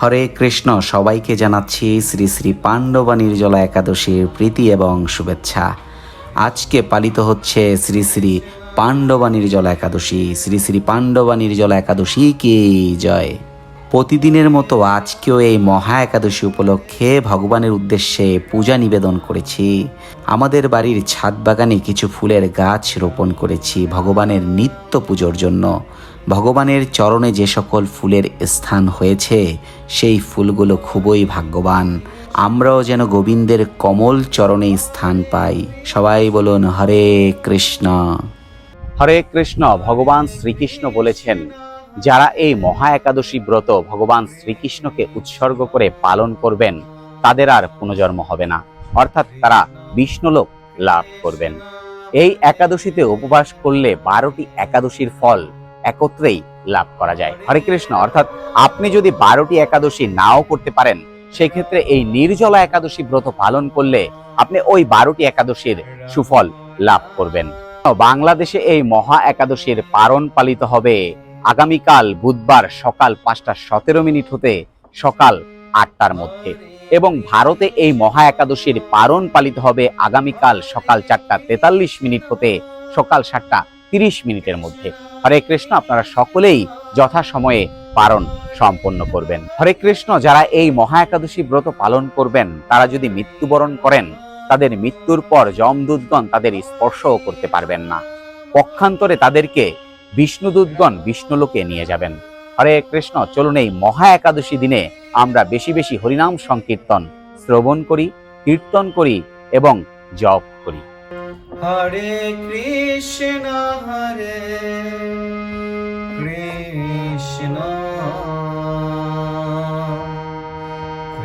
হরে কৃষ্ণ সবাইকে জানাচ্ছি শ্রী শ্রী পাণ্ডবা নির্জলা একাদশীর প্রীতি এবং শুভেচ্ছা। আজকে পালিত হচ্ছে শ্রী শ্রী পাণ্ডবা নির্জলা একাদশী। শ্রী শ্রী পাণ্ডবা নির্জলা একাদশী কে জয়। প্রতিদিনের মতো আজকেও এই মহা একাদশী উপলক্ষে ভগবানের উদ্দেশ্যে পূজা নিবেদন করেছি। আমাদের বাড়ির ছাদ বাগানে কিছু ফুলের গাছ রোপণ করেছি ভগবানের নিত্য পুজোর জন্য। ভগবানের চরণে যে সকল ফুলের স্থান হয়েছে, সেই ফুলগুলো খুবই ভাগ্যবান। আমরাও যেন গোবিন্দের কমল চরণে স্থান পাই। সবাই বলুন, হরে কৃষ্ণ। হরে কৃষ্ণ, ভগবান শ্রীকৃষ্ণ বলেছেন, যারা এই মহা একাদশী ব্রত ভগবান শ্রীকৃষ্ণকে উৎসর্গ করে পালন করবেন, তাদের আর পুনর্জন্ম হবে না। অর্থাৎ তারা বিষ্ণুলোক লাভ করবেন। এই একাদশীতে উপবাস করলে বারোটি একাদশীর ফল একত্রেই লাভ করা যায়। হরে কৃষ্ণ, অর্থাৎ আপনি যদি বারোটি একাদশী নাও করতে পারেন সেই ক্ষেত্রে এই নির্জলা একাদশী ব্রত পালন করলে আপনি ওই বারোটি একাদশীর সুফল লাভ করবেন। বাংলাদেশে এই মহা একাদশীর পালন পালিত হবে আগামীকাল বুধবার সকাল পাঁচটা সতেরো মিনিট হতে সকাল আটটার মধ্যে। এবং ভারতে এই মহা একাদশীর পালন পালিত হবে আগামীকাল সকাল চারটা তেতাল্লিশ মিনিট হতে সকাল সাতটা তিরিশ মিনিটের মধ্যে। হরে কৃষ্ণ, আপনারা সকলেই যথাসময়ে পালন সম্পন্ন করবেন। হরে কৃষ্ণ, যারা এই মহা একাদশী ব্রত পালন করবেন, তারা যদি মৃত্যুবরণ করেন, তাদের মৃত্যুর পর যমদূতগণ তাদের স্পর্শও করতে পারবেন না। পক্ষান্তরে তাদেরকে বিষ্ণুদূতগণ বিষ্ণুলোকে নিয়ে যাবেন। হরে কৃষ্ণ, চলুন এই মহা একাদশী দিনে আমরা বেশি বেশি হরিনাম সংকীর্তন শ্রবণ করি, কীর্তন করি এবং জপ করি। হরে কৃষ্ণ, হরে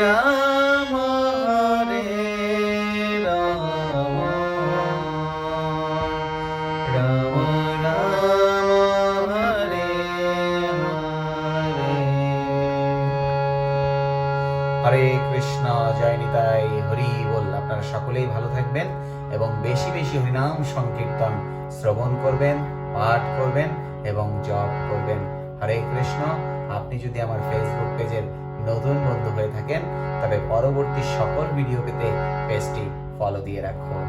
রাম। হরে হরে। কৃষ্ণ, জয় নিতাই, হরি বল। আপনারা সকলেই ভালো থাকবেন এবং বেশি বেশি হরিনাম সংকীর্তন শ্রবণ করবেন, পাঠ করবেন এবং জপ করবেন। হরে কৃষ্ণ, আপনি যদি আমার ফেসবুক পেজের নতুন বন্ধু হয়ে থাকেন তবে পরবর্তী সকল ভিডিও পেতে পেজটি ফলো দিয়ে রাখুন।